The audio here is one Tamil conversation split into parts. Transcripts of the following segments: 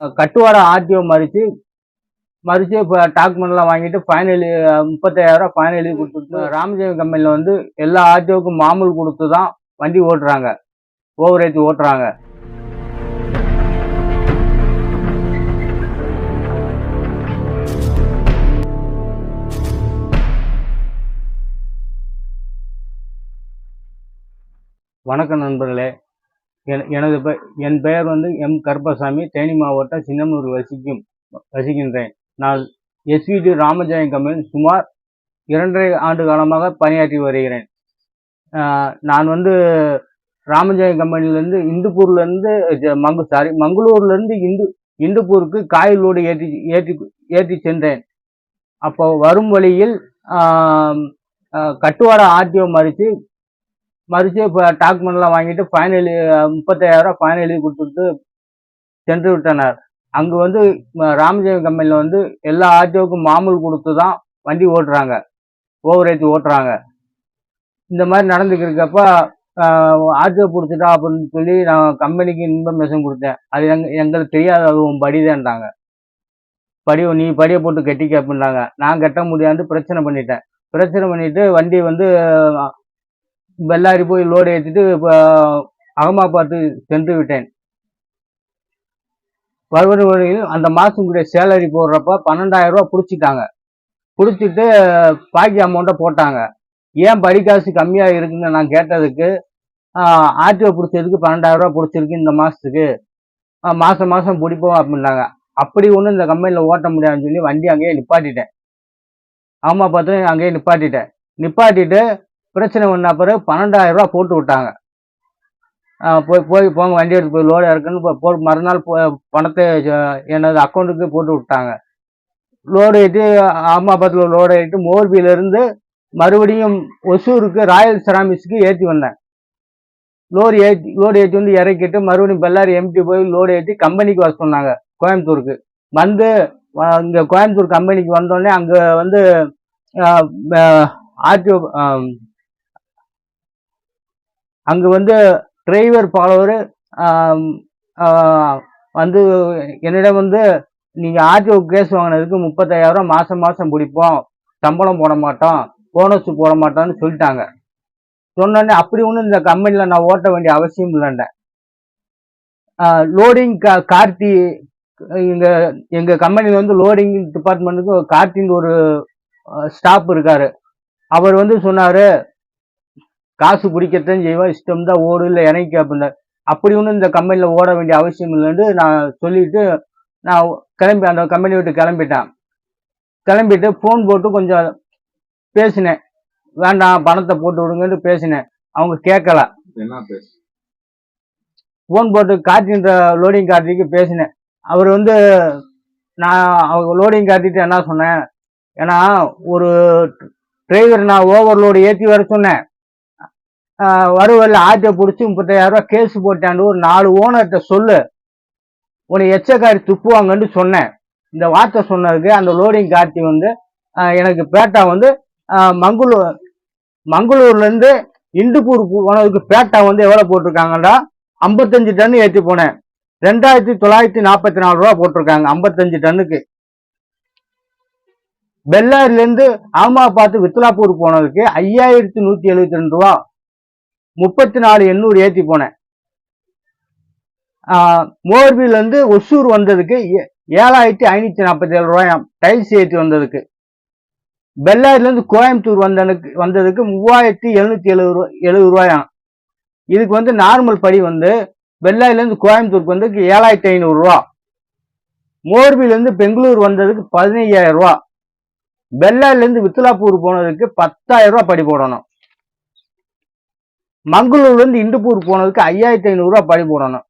கட்டுவாடை ஆர்டிஓ மறித்து மறித்து இப்போ டாக்குமெண்ட்லாம் வாங்கிட்டு ஃபைன் எழுதி முப்பத்தாயிரம் ஃபைன் எழுதி கொடுத்துட்டு ராமஜெயம் கம்பெனியில் வந்து எல்லா ஆர்டிஓக்கும் மாமூல் கொடுத்து தான் வண்டி ஓட்டுறாங்க. ஓவர் ஏற்றி ஓட்டுறாங்க. வணக்கம் நண்பர்களே. எனது பெ என் பெயர் வந்து எம் கருப்பசாமி தேனி மாவட்டம் சின்னமனூர் வசிக்கும் வசிக்கின்றேன். நான் எஸ்விடி ராமஜெயம் கம்பெனியில் சுமார் இரண்டரை ஆண்டு காலமாக பணியாற்றி வருகிறேன். நான் வந்து ராமஜெயம் கம்பெனிலேருந்து இந்துப்பூர்லேருந்து மங்கு சாரி மங்களூர்லேருந்து இந்து இந்துப்பூருக்கு காயில் லோடு ஏற்றி ஏற்றி ஏற்றி சென்றேன். அப்போ வரும் வழியில் கட்டுவாட ஆர்டிஓ மறித்து மறித்து இப்போ டாக்குமெண்ட்லாம் வாங்கிட்டு ஃபைன் எழுதி முப்பத்தாயிரம் ஃபைன் எழுதி கொடுத்துட்டு சென்று விட்டனர். அங்கே வந்து ராமஜெயம் கம்பெனியில் வந்து எல்லா ஆர்டிஓக்கும் மாமூல் கொடுத்து தான் வண்டி ஓட்டுறாங்க. ஓவர் ஏற்றி ஓட்டுறாங்க. இந்த மாதிரி நடந்துக்கிறக்கப்ப ஆர்டிஓ பிடிச்சிட்டா அப்படின்னு சொல்லி நான் கம்பெனிக்கு இன்ஃபர்மேஷன் கொடுத்தேன். அது எங் எங்களுக்கு தெரியாது அது உன் படிதான்ட்டாங்க. படி நீ படியை போட்டு கட்டிக்க அப்படின்னாங்க. நான் கட்ட முடியாது பிரச்சனை பண்ணிட்டேன். பிரச்சனை பண்ணிட்டு வண்டி வந்து பெல்லாரி போய் லோடு ஏற்றிட்டு இப்போ அகமாபாத்து சென்று விட்டேன். வருவது வழியில் அந்த மாதம் கூட சேலரி போடுறப்ப பன்னெண்டாயிரம் ரூபா பிடிச்சிட்டாங்க. பிடிச்சிட்டு பாக்கி அமௌண்ட்டை போட்டாங்க. ஏன் படிக்காசு கம்மியாக இருக்குன்னு நான் கேட்டதுக்கு ஆர்டிஓ பிடிச்சதுக்கு பன்னெண்டாயிரம் ரூபா பிடிச்சிருக்கு இந்த மாதத்துக்கு மாதம் மாதம் பிடிப்போம் அப்படின்னாங்க. அப்படி ஒன்றும் இந்த கம்பெனியில் ஓட்ட முடியாதுன்னு சொல்லி வண்டி அங்கேயே நிப்பாட்டிட்டேன். ஆமா பார்த்து அங்கேயே நிப்பாட்டிட்டேன். நிப்பாட்டிட்டு பிரச்சனை பண்ண பிறகு பன்னெண்டாயிரம் ரூபா போட்டு விட்டாங்க. போய் போய் போங்க வண்டி எடுத்து போய் லோடு இறக்குன்னு போ- மறுநாள் பணத்தை எனது அக்கௌண்ட்டுக்கு போட்டு விட்டாங்க. லோடு ஏற்றி அம்மாபாத்தில் லோடு ஏற்றி மோர்பியிலேருந்து மறுபடியும் ஒசூருக்கு ராயல் செராமிக்ஸுக்கு ஏற்றி வந்தேன். லோடு ஏற்றி லோடு ஏற்றி வந்து இறக்கிட்டு மறுபடியும் பெல்லாரி எம்டி போய் லோடு ஏற்றி கம்பெனிக்கு வர சொன்னாங்க கோயம்புத்தூருக்கு. வந்து இங்கே கோயம்புத்தூர் கம்பெனிக்கு வந்தோடனே அங்கே வந்து ஆர்டிஓ அங்கே வந்து டிரைவர் பாலவர் வந்து என்னிடம் வந்து நீங்கள் ஆர்டிஓ கேஸ் வாங்கினதுக்கு முப்பத்தாயிரம் மாதம் மாதம் பிடிப்போம். சம்பளம் போட மாட்டோம். போனஸ் போட மாட்டோம்னு சொல்லிட்டாங்க. சொன்னோடனே அப்படி ஒன்றும் இந்த கம்பெனியில் நான் ஓட்ட வேண்டிய அவசியம் இல்லைண்டேன் லோடிங் கா கார்த்தி எங்கள் எங்கள் கம்பெனியில் வந்து லோடிங் டிபார்ட்மெண்ட்டுக்கு கார்த்தின்னு ஒரு ஸ்டாஃப் இருக்கார். அவர் வந்து சொன்னார் காசு பிடிக்கத்தான் செய்வோம் இஷ்டம் தான் ஓடு இல்லை இறங்கி அப்படின்னாரு அப்படி ஒன்றும் இந்த கம்பெனியில் ஓட வேண்டிய அவசியம் இல்லைன்னு நான் சொல்லிட்டு நான் கிளம்பி அந்த கம்பெனி விட்டு கிளம்பிட்டேன். கிளம்பிட்டு ஃபோன் போட்டு கொஞ்சம் பேசினேன். வேண்டாம் பணத்தை போட்டு விடுங்கன்னு பேசினேன். அவங்க கேட்கல. என்ன பேசு? ஃபோன் போட்டு கார்த்தின்ற லோடிங் கார்த்திக்கு பேசினேன். அவர் வந்து நான் அவங்க லோடிங் கார்த்திட்டு என்ன சொன்னேன்? ஏன்னா ஒரு டிரைவர் நான் ஓவர்லோடு ஏற்றி வர சொன்னேன். வருவல்ல ஆட்டை பிடிச்சி முப்பத்தாயிரம் ரூபாய் கேஸ் போட்டாண்டு ஒரு நாலு ஓனர்கிட்ட சொல்லு. உன்னை எச்சக்காரி துப்புவாங்கன்னு சொன்னேன். இந்த வார்த்தை சொன்னதுக்கு அந்த லோடிங் கார்த்தி வந்து எனக்கு பேட்டா வந்து மங்களூர் மங்களூர்லேருந்து இண்டுப்பூர் போனதுக்கு பேட்டா வந்து எவ்வளோ போட்டிருக்காங்கடா? ஐம்பத்தஞ்சு டன் ஏற்றி போனேன். ரெண்டாயிரத்தி தொள்ளாயிரத்தி நாற்பத்தி நாலு ரூபா போட்டிருக்காங்க ஐம்பத்தஞ்சு டன்னுக்கு. பெல்லாரிலேருந்து ஆமாபாத்து வித்லாப்பூர் போனதுக்கு ஐயாயிரத்தி நூற்றி எழுபத்தி ரெண்டு ரூபா. முப்பத்தி நாலு எண்ணூறு ஏற்றி போனேன். மோர்பிலேருந்து ஒசூர் வந்ததுக்கு ஏ- ஏழாயிரத்தி ஐநூற்றி நாற்பத்தி ஏழு ரூபாயாம் டைல்ஸ் ஏற்றி வந்ததுக்கு. பெல்லாரிலேருந்து கோயம்புத்தூர் வந்தனுக்கு வந்ததுக்கு மூவாயிரத்தி எழுநூற்றி எழுபது ரூபா எழுபது ரூபாயாம் இதுக்கு வந்து நார்மல் படி வந்து பெல்லாரிலேருந்து கோயம்புத்தூருக்கு வந்ததுக்கு ஏழாயிரத்தி ஐநூறுரூவா மோர்பிலேருந்து பெங்களூர் வந்ததுக்கு பதினையாயிரம் ரூபா. பெல்லாரிலேருந்து வித்துலாப்பூர் போனதுக்கு பத்தாயிரம் ரூபா படி போடணும். மங்களூர்லேருந்து இண்டுப்பூர் போனதுக்கு ஐயாயிரத்தி ஐநூறுரூவா படி போடணும்.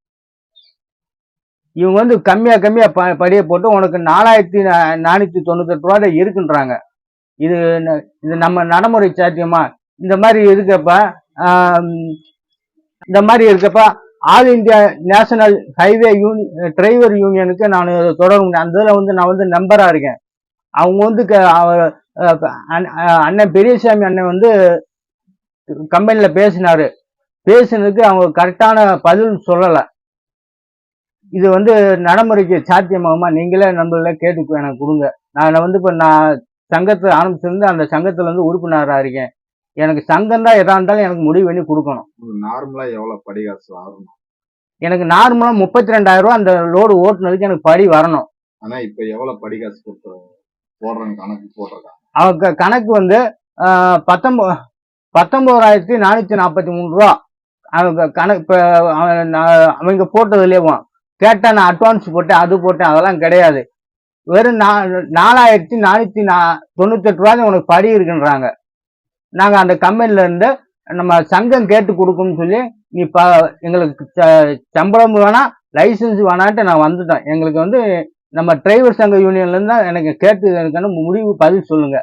இவங்க வந்து கம்மியாக கம்மியாக ப படியை போட்டு உனக்கு நாலாயிரத்தி நானூற்றி தொண்ணூத்தெட்டு ரூபா இருக்குன்றாங்க. இது இது நம்ம நடைமுறை சாத்தியமா? இந்த மாதிரி இருக்கப்ப இந்த மாதிரி இருக்கப்ப ஆல் இந்தியா நேஷனல் ஹைவே யூனி டிரைவர் யூனியனுக்கு நான் தொடரும். அந்த இதில் வந்து நான் வந்து மெம்பராக இருக்கேன். அவங்க வந்து க- அவர் அண்ணன் பெரியசாமி அண்ணன் வந்து கம்பெனியில் பேசினாரு. பேசினதுக்கு அவங்க கரெக்டான பதில் சொல்லலை. இது வந்து நடைமுறைக்கு சாத்தியமாகுமா? நீங்களே நண்பர்களே கேட்டு எனக்கு கொடுங்க. நான் வந்து இப்போ நான் சங்கத்தை ஆரம்பிச்சிருந்து அந்த சங்கத்துல இருந்து உறுப்பினராக இருக்கேன். எனக்கு சங்கம் தான் எதா இருந்தாலும் எனக்கு முடிவு பண்ணி கொடுக்கணும். நார்மலா எவ்வளவு படிகாசு ஆகணும் எனக்கு நார்மலாக முப்பத்தி ரெண்டாயிரம் ரூபா அந்த லோடு ஓட்டுனதுக்கு எனக்கு படி வரணும். ஆனா இப்ப எவ்வளவு படிகாசு கொடுத்து போடுறாங்க கணக்கு போடுறாங்க அவங்க கணக்கு வந்து பத்தொன்போ பத்தொன்பதாயிரத்தி நானூற்றி நாற்பத்தி மூணு ரூபா. அவங்க கணக்கு இப்போ அவங்க போட்டதுலேயும் கேட்டால் நான் அட்வான்ஸ் போட்டேன் அது போட்டேன் அதெல்லாம் கிடையாது. வெறும் நா நாலாயிரத்தி நானூற்றி நா தொண்ணூத்தெட்டு ரூபா தான் உனக்கு படி இருக்குன்றாங்க. நாங்கள் அந்த கம்பெனில இருந்து நம்ம சங்கம் கேட்டு கொடுக்கும்னு சொல்லி நீ ப எங்களுக்கு ச- சம்பளம் வேணாம் லைசன்ஸ் வேணான்ட்டு நான் வந்துட்டேன். எங்களுக்கு வந்து நம்ம டிரைவர் சங்க யூனியன்லேருந்து தான் எனக்கு கேட்டு எனக்கான முடிவு பதில் சொல்லுங்க.